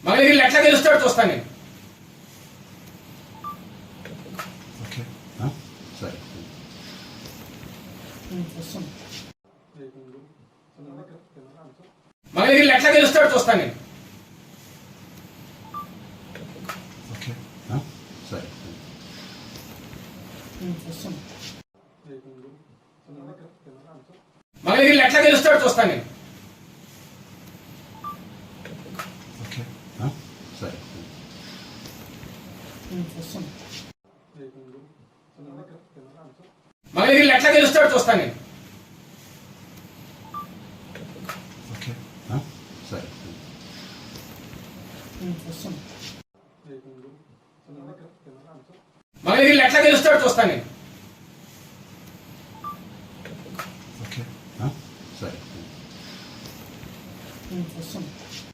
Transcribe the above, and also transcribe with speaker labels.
Speaker 1: మంగళగిరి ఎట్లా గెలుస్తాడు చూస్తాను నేను
Speaker 2: ఓకే ఆ?
Speaker 1: మంగళగిరి ఎట్లా గెలుస్తాడు చూస్తాను నేను
Speaker 2: ఓకే ఆ?
Speaker 1: మంగళగిరి ఎట్లా గెలుస్తాడు చూస్తాను నేను మంగళగిరి ఎట్లా గెలుస్తాడు చూస్తాను నేను.
Speaker 2: ఓకే. ఆ? సరే.
Speaker 1: మంగళగిరి ఎట్లా గెలుస్తాడు చూస్తాను నేను?
Speaker 2: సరే.